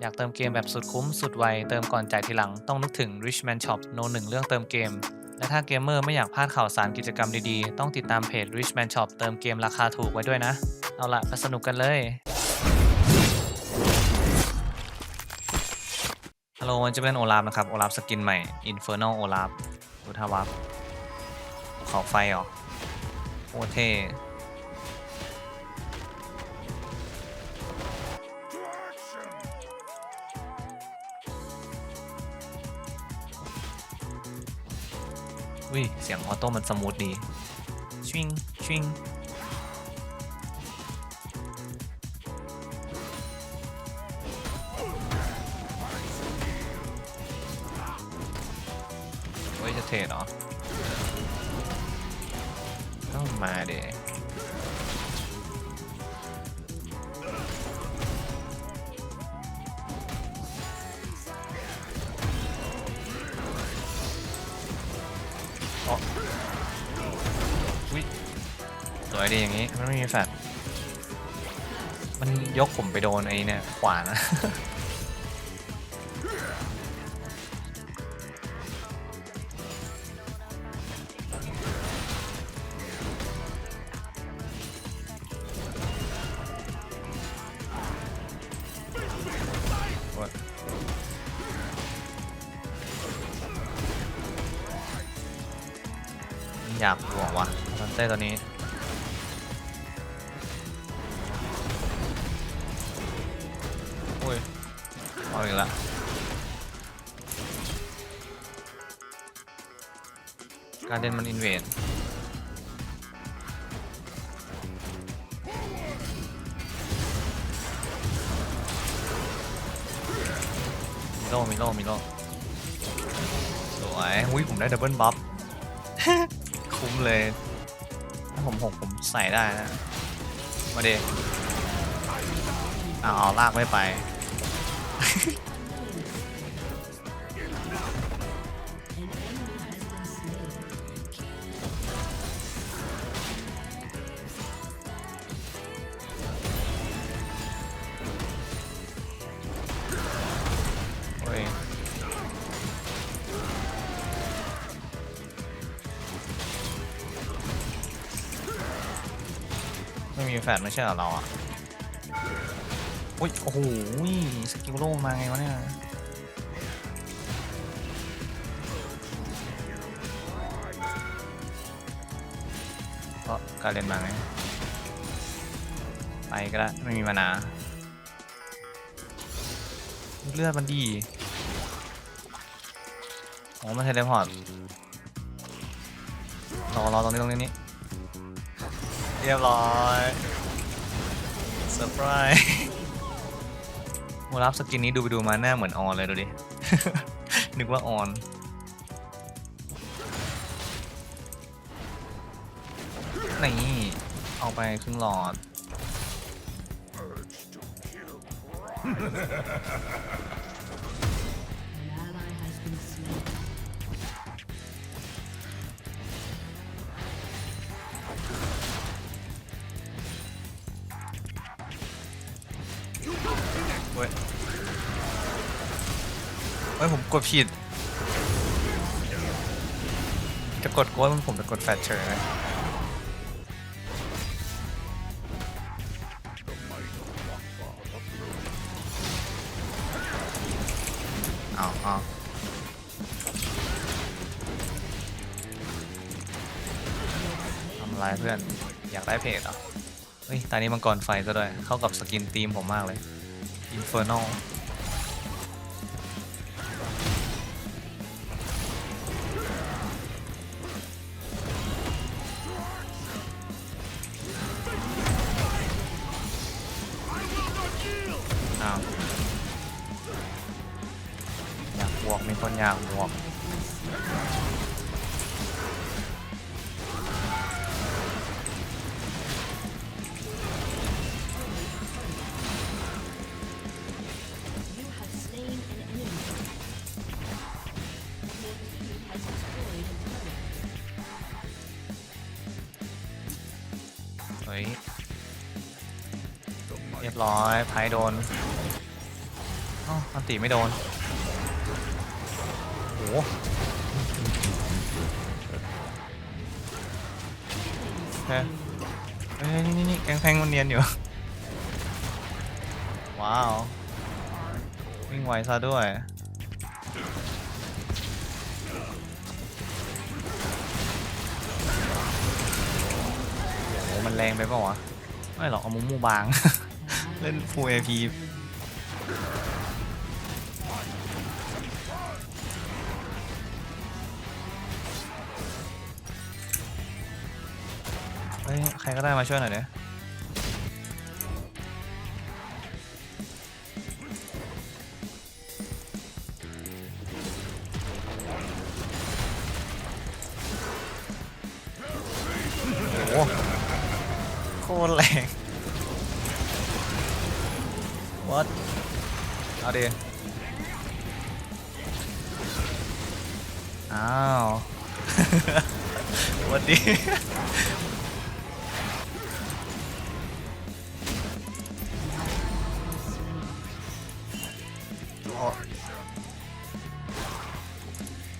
อยากเติมเกมแบบสุดคุ้มสุดไว เติมก่อนจ่ายทีหลัง ต้องนึกถึง Richman Shop โนหนึ่งเรื่องเติมเกม และถ้าเกมเมอร์ไม่อยากพลาดข่าวสารกิจกรรมดีๆ ต้องติดตามเพจ Richman Shop เติมเกมราคาถูกไว้ด้วยนะ เอาละไปสนุกกันเลย ฮัลโหลมันจะเป็นโอลาฟนะครับ โอลาฟสกินใหม่ Infernal โอลาฟดูท่าวับภูเขาไฟเหรอโคตรเท่ อุ้ย เสียงออโต้มันสมูทดี ชิงชิง สวยดีอย่างนี้ มันไม่มีแฟลมันยกผมไปโดนไอ้เนี่ย ขวานะ อยากห่วงวะซันเต้ตัวนี้ นมันอินเวดมีโล่มีโล่มีโล่สวยอุ้ยผมได้ดับเบิลบัฟ คุ้มเลยถ้าผมหกผมใส่ได้นะ มาเดเอาเอลากไม่ไป ฟดไม่ใช่เหรอเราอะอุ้ยโอ้โหสกิลโลมาไงวะเนี่ยเพราะการเล่นมาไงไปก็ได้ไม่มีมานาเลือดมันดีโอ้มันเทเลพอร์ตรอรอตรงนี้ตรงนี้นี่เรียบร้อย เซอร์ไพรส์มูรับสกินนี้ดูไปดูมาหน้าเหมือนออนเลยดูดิ นึกว่าออนนี่เอาไปครึ่งหลอด เฮ้ยผมกดผิด จะกดโก้มันผมจะกดแฟชเฉยเลยเอาเอาทำอะไรเพื่อน อยากได้เพจเหรอ เฮ้ย ตอนนี้มังกรไฟซะด้วย เข้ากับสกินทีมผมมากเลย Infernal บร้อยไพ่โดนอ๋ออันตีไม่โดนโอ้โหเฮ้ยเฮ้ยนี่นี่นี่แกงแพงมันเนียนอยู่ ว้าว วิ่งไวซะด้วยโอ้มันแรงไปเปล่าวะ ไม่หรอกเอามุมมูบาง เล่นฟูเอพีเฮ้ย ใครก็ได้มาช่วยหน่อยเดี๋ย วันดีโอ้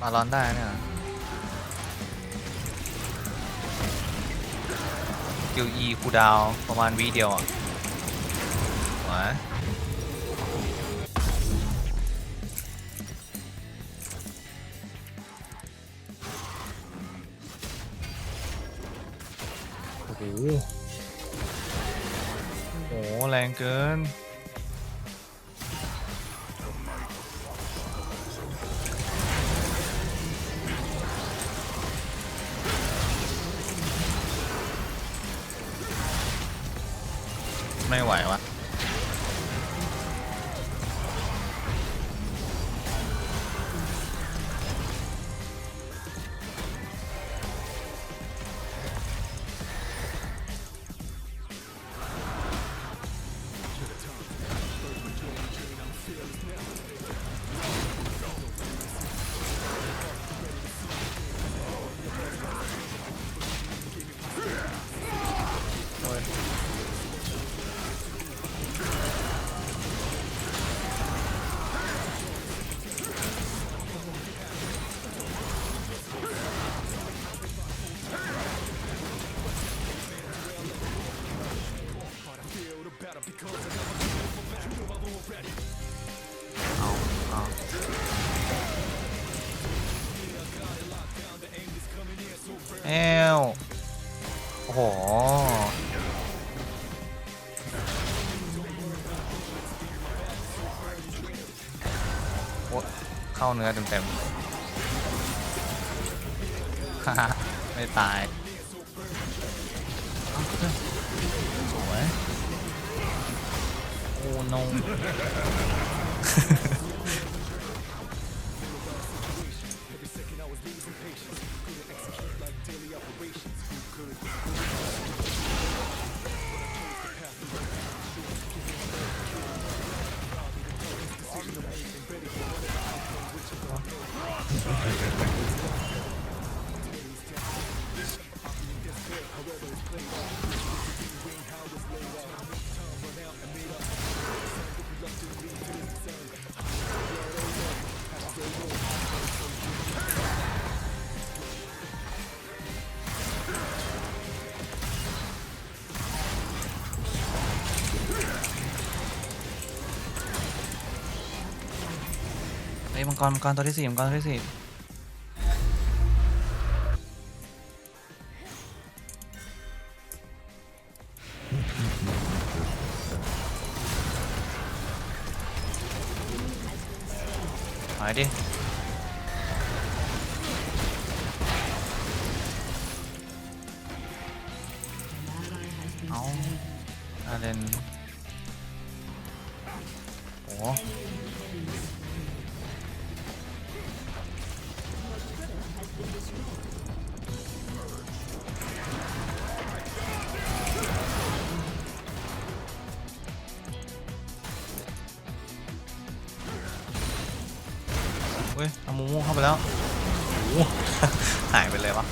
บาลอนได้เนี่ยกิล E คูดาวประมาณวีเดียวอะหวะ โหโอ้โหแรงเกิน ไม่ไหววะ เข้าเนื้อเต็มๆฮ่าฮ่าไม่ตายเอาเถอะสวยโอ้ no ฮ้ยมังกรมังกรตัวที่สี่มังกรตัวที่สี่หายดิเอาอาเลนโอ้ เว้ยเอามูม่งเข้าไปแล้วโอ้โห หายไปเลยวะ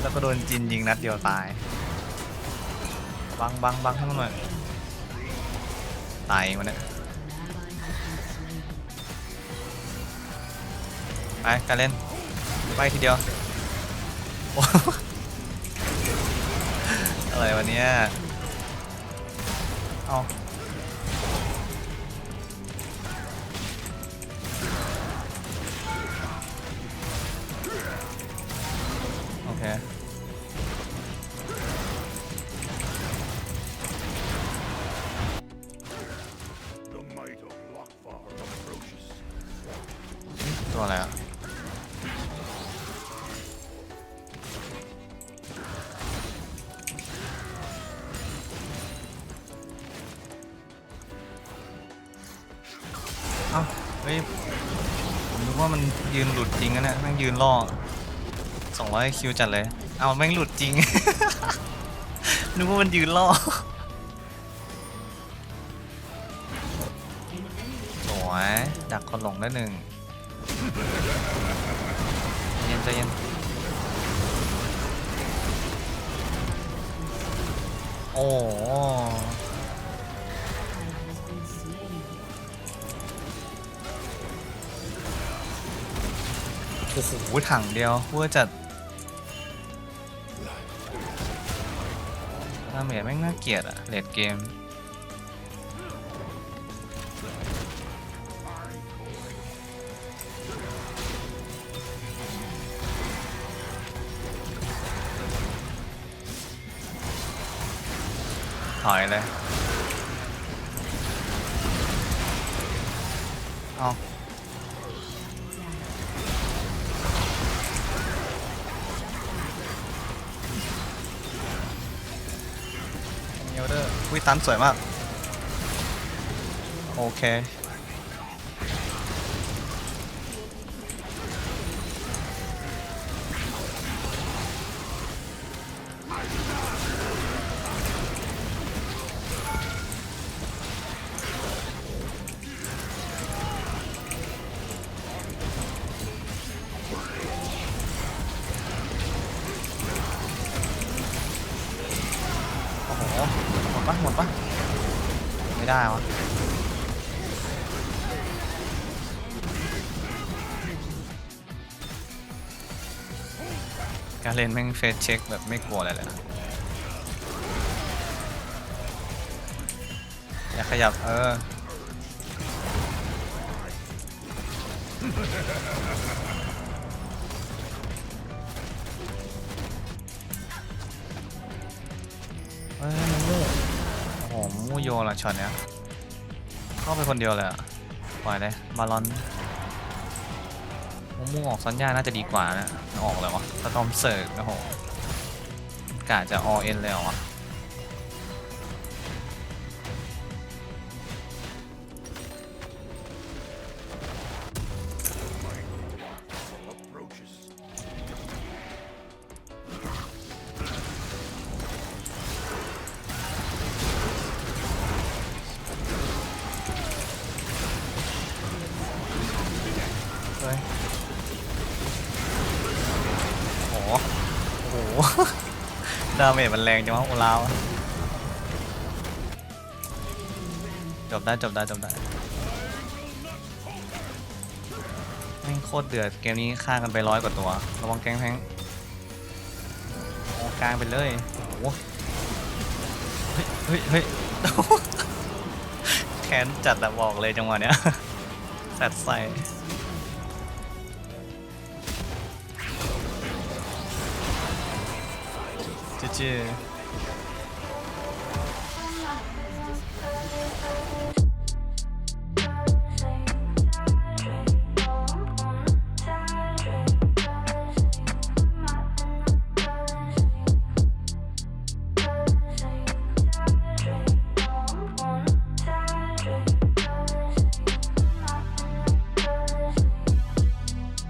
แล้วก็โดนจินยิงนัดเดียวตาย บังบังบังให้มัหน่อย ตายมันเนี่ยไปการเล่น ไปทีเดียว อะไรวะเนี้ยเอาโอเค ยืนหลุดจริงนะเนี่ยแม่งยืนล่อ200คิวจัดเลย เอาแม่งหลุดจริง นึกว่ามันยืนล่อสวยดักคนหลงได้หนึ่งใจเย็นใจเย็นโอ้ โอ้โหถังเดียวเวอร์จัดดาเมจแม่งน่าเกลียดอะเลดเกม ถอยเลย เอา วิตันสวยมาก โอเค ได้วะการเล่นแม่งเฟสเช็คแบบไม่กลัวอะไรเลยนะอย่าขยับ เออ เฮ้ยมูมูโอ้โหมูมูโยละช็อตเนี้ยเข้าไปคนเดียวเลยอะปล่อยเลยบาลอนมูมูออกซันย่าน่าจะดีกว่านะออกเลยวะสตอมเสิร์กโอ้โหกาจะอเอ็นเลยเหรอ ดาเมจมันแรงจังวะโอลาวจบได้จบได้จบได้แม่งโคตรเดือดเกมนี้ฆ่ากันไปร้อยกว่าตัวระวังแกงแพงกลางไปเลยโอ้เฮ้ยเฮ้ยแขนจัดอะบอกเลยจังหวะเนี้ยแซดใส่ GG.